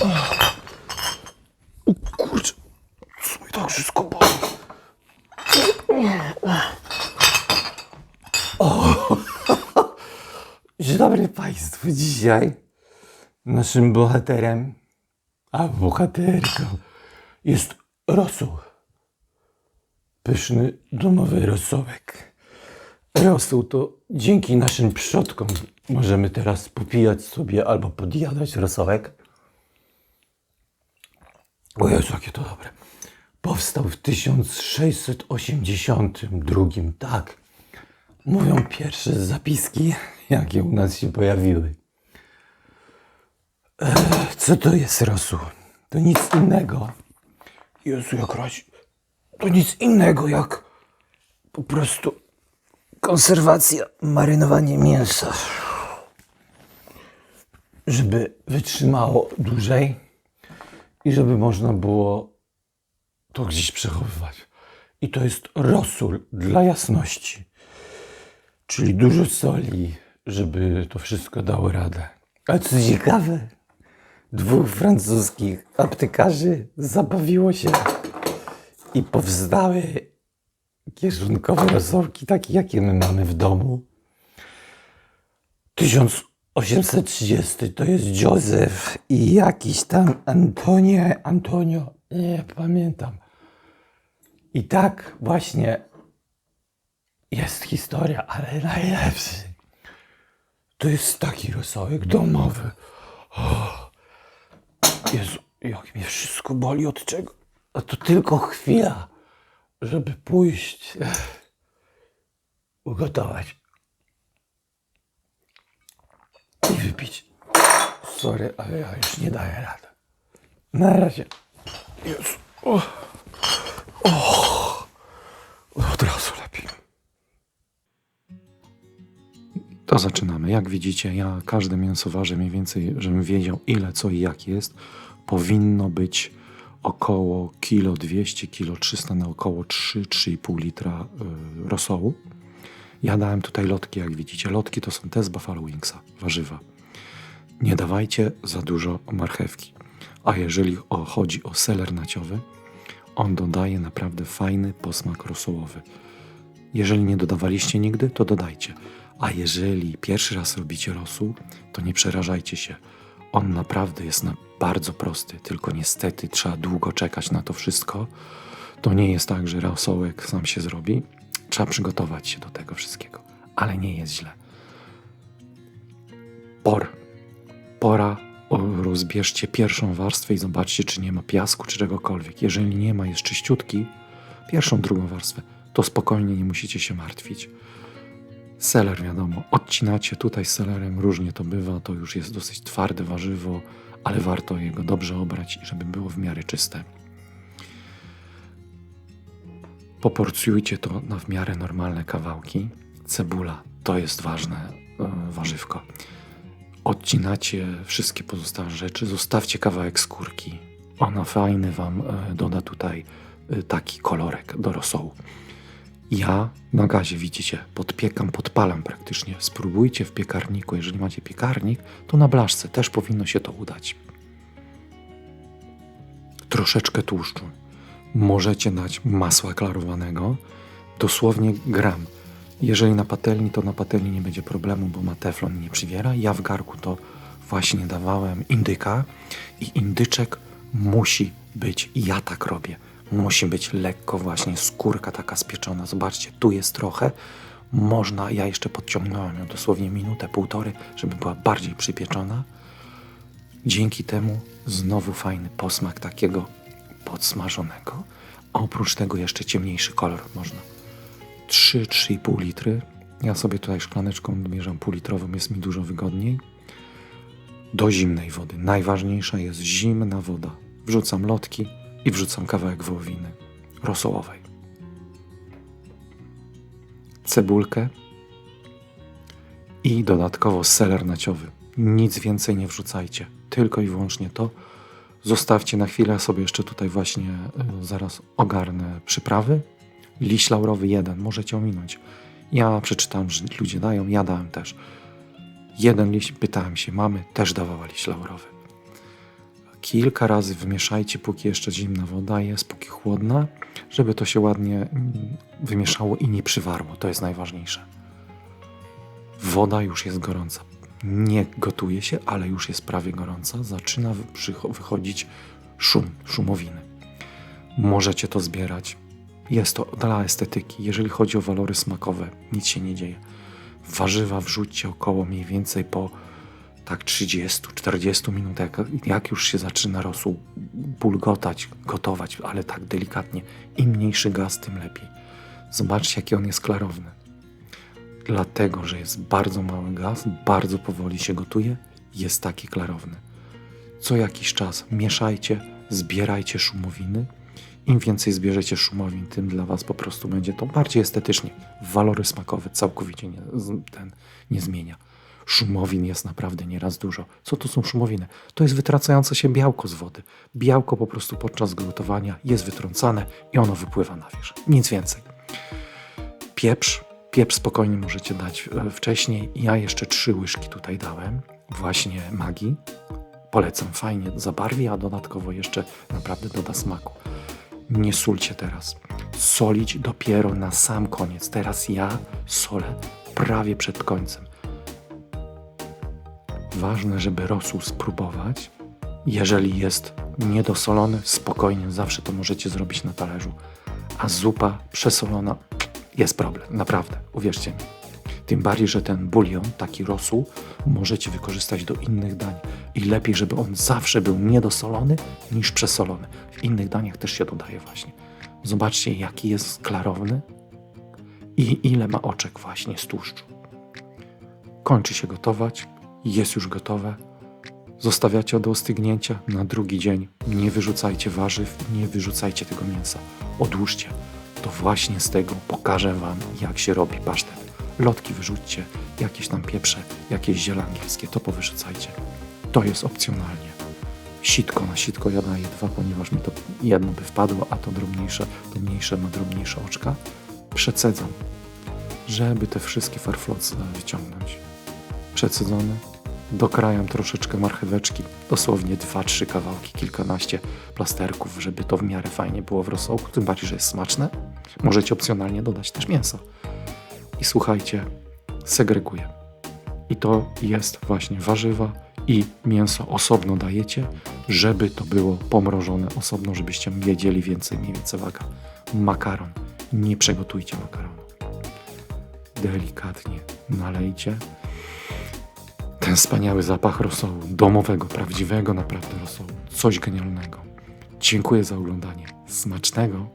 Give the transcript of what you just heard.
O kurczę, co mi tak wszystko boli? O. Dzień dobry Państwu. Dzisiaj naszym bohaterem, a bohaterką jest rosół. Pyszny, domowy rosołek. Rosół to dzięki naszym przodkom możemy teraz popijać sobie albo podjadać rosołek. O Jezu, jakie to dobre. Powstał w 1682, tak. Mówią pierwsze zapiski, jakie u nas się pojawiły. Co to jest rosół? To nic innego. Jezu, jak razi. To nic innego jak po prostu konserwacja, marynowanie mięsa. Żeby wytrzymało dłużej i żeby można było to gdzieś przechowywać. I to jest rosół dla jasności. Czyli dużo soli, żeby to wszystko dało radę. A co ciekawe, dwóch francuskich aptekarzy zabawiło się i powstały kieszonkowe rosołki, takie jakie my mamy w domu. 1830 to jest Józef i jakiś tam Antonie, Antonio, nie pamiętam. I tak właśnie jest historia, ale najlepszy. To jest taki rosołek domowy. O, Jezu, jak mnie wszystko boli od czego. A to tylko chwila, żeby pójść, ech, ugotować i wypić. Sorry, ale ja już nie daję rady. Na razie. Jezu. O. O. Od razu lepiej. To zaczynamy. Jak widzicie, ja każde mięso ważę mniej więcej, żebym wiedział ile, co i jak jest. Powinno być około kilo 200, kilo 300 na około 3-3,5 litra y, rosołu. Ja dałem tutaj lotki, jak widzicie. Lotki to są te z Buffalo Wingsa, warzywa. Nie dawajcie za dużo marchewki. A jeżeli chodzi o seler naciowy, on dodaje naprawdę fajny posmak rosołowy. Jeżeli nie dodawaliście nigdy, to dodajcie. A jeżeli pierwszy raz robicie rosół, to nie przerażajcie się. On naprawdę jest na bardzo prosty, tylko niestety trzeba długo czekać na to wszystko. To nie jest tak, że rosołek sam się zrobi. Trzeba przygotować się do tego wszystkiego, ale nie jest źle. Por. Pora rozbierzcie pierwszą warstwę i zobaczcie, czy nie ma piasku czy czegokolwiek. Jeżeli nie ma, jest czyściutki, pierwszą, drugą warstwę, to spokojnie nie musicie się martwić. Seler, wiadomo, odcinacie tutaj selerem, różnie to bywa, to już jest dosyć twarde warzywo, ale warto jego dobrze obrać, żeby było w miarę czyste. Poporcjujcie to na w miarę normalne kawałki. Cebula to jest ważne e, warzywko. Odcinacie wszystkie pozostałe rzeczy, zostawcie kawałek skórki. Ona fajny Wam e, doda tutaj e, taki kolorek do rosołu. Ja na gazie, widzicie, podpiekam, podpalam praktycznie. Spróbujcie w piekarniku. Jeżeli macie piekarnik, to na blaszce też powinno się to udać. Troszeczkę tłuszczu. Możecie dać masła klarowanego, dosłownie gram. Jeżeli na patelni, to na patelni nie będzie problemu, bo ma teflon nie przywiera. Ja w garku to właśnie dawałem indyka i indyczek musi być, ja tak robię, musi być lekko właśnie skórka taka spieczona. Zobaczcie, tu jest trochę. Można, ja jeszcze podciągnąłem ją dosłownie minutę, półtory, żeby była bardziej przypieczona. Dzięki temu znowu fajny posmak takiego podsmażonego. A oprócz tego jeszcze ciemniejszy kolor można. 3-3,5 litry. Ja sobie tutaj szklaneczką mierzam półlitrową, jest mi dużo wygodniej. Do zimnej wody. Najważniejsza jest zimna woda. Wrzucam lotki i wrzucam kawałek wołowiny rosołowej. Cebulkę i dodatkowo seler naciowy. Nic więcej nie wrzucajcie, tylko i wyłącznie to. Zostawcie na chwilę sobie jeszcze tutaj właśnie y, zaraz ogarnę przyprawy. Liść laurowy jeden, możecie ominąć. Ja przeczytałem, że ludzie dają, ja dałem też. Jeden liść, pytałem się mamy, też dawała liść laurowy. kilka razy wymieszajcie, póki jeszcze zimna woda jest, póki chłodna, żeby to się ładnie mm, wymieszało i nie przywarło. To jest najważniejsze. Woda już jest gorąca. Nie gotuje się, ale już jest prawie gorąca. Zaczyna wychodzić szum, szumowiny. Możecie to zbierać. Jest to dla estetyki. Jeżeli chodzi o walory smakowe, nic się nie dzieje. Warzywa wrzućcie około mniej więcej po tak 30-40 minut, jak, jak już się zaczyna rosół bulgotać, gotować, ale tak delikatnie. Im mniejszy gaz, tym lepiej. Zobaczcie, jaki on jest klarowny. Dlatego, że jest bardzo mały gaz, bardzo powoli się gotuje, jest taki klarowny. Co jakiś czas mieszajcie, zbierajcie szumowiny. Im więcej zbierzecie szumowin, tym dla Was po prostu będzie to bardziej estetycznie. Walory smakowe całkowicie nie, ten nie zmienia. Szumowin jest naprawdę nieraz dużo. Co to są szumowiny? To jest wytracające się białko z wody. Białko po prostu podczas gotowania jest wytrącane i ono wypływa na wierzch. Nic więcej. Pieprz. Pieprz spokojnie możecie dać e, wcześniej. Ja jeszcze trzy łyżki tutaj dałem. Właśnie magii. Polecam, fajnie zabarwi, a dodatkowo jeszcze naprawdę doda smaku. Nie sólcie teraz. Solić dopiero na sam koniec. Teraz ja solę prawie przed końcem. Ważne, żeby rosół spróbować. Jeżeli jest niedosolony, spokojnie, zawsze to możecie zrobić na talerzu. A zupa przesolona jest problem, naprawdę, uwierzcie mi. Tym bardziej, że ten bulion, taki rosół, możecie wykorzystać do innych dań. I lepiej, żeby on zawsze był niedosolony niż przesolony. W innych daniach też się dodaje właśnie. Zobaczcie, jaki jest klarowny i ile ma oczek właśnie z tłuszczu. Kończy się gotować, jest już gotowe. Zostawiacie do ostygnięcia na drugi dzień. Nie wyrzucajcie warzyw, nie wyrzucajcie tego mięsa. Odłóżcie. To właśnie z tego pokażę Wam, jak się robi pasztet. Lotki wyrzućcie, jakieś tam pieprze, jakieś ziele angielskie, to powyrzucajcie. To jest opcjonalnie. Sitko na sitko ja daję dwa, ponieważ mi to jedno by wpadło, a to drobniejsze, to mniejsze ma drobniejsze oczka. Przecedzam, żeby te wszystkie farfloce wyciągnąć. Przecedzone, dokrajam troszeczkę marcheweczki, dosłownie dwa, trzy kawałki, kilkanaście plasterków, żeby to w miarę fajnie było w rosołku, tym bardziej, że jest smaczne. Możecie opcjonalnie dodać też mięso. I słuchajcie, segreguję. I to jest właśnie warzywa i mięso osobno dajecie, żeby to było pomrożone osobno, żebyście wiedzieli więcej, mniej więcej waga. Makaron. Nie przegotujcie makaronu. Delikatnie nalejcie. Wspaniały zapach rosołu, domowego, prawdziwego naprawdę rosołu. Coś genialnego. Dziękuję za oglądanie. Smacznego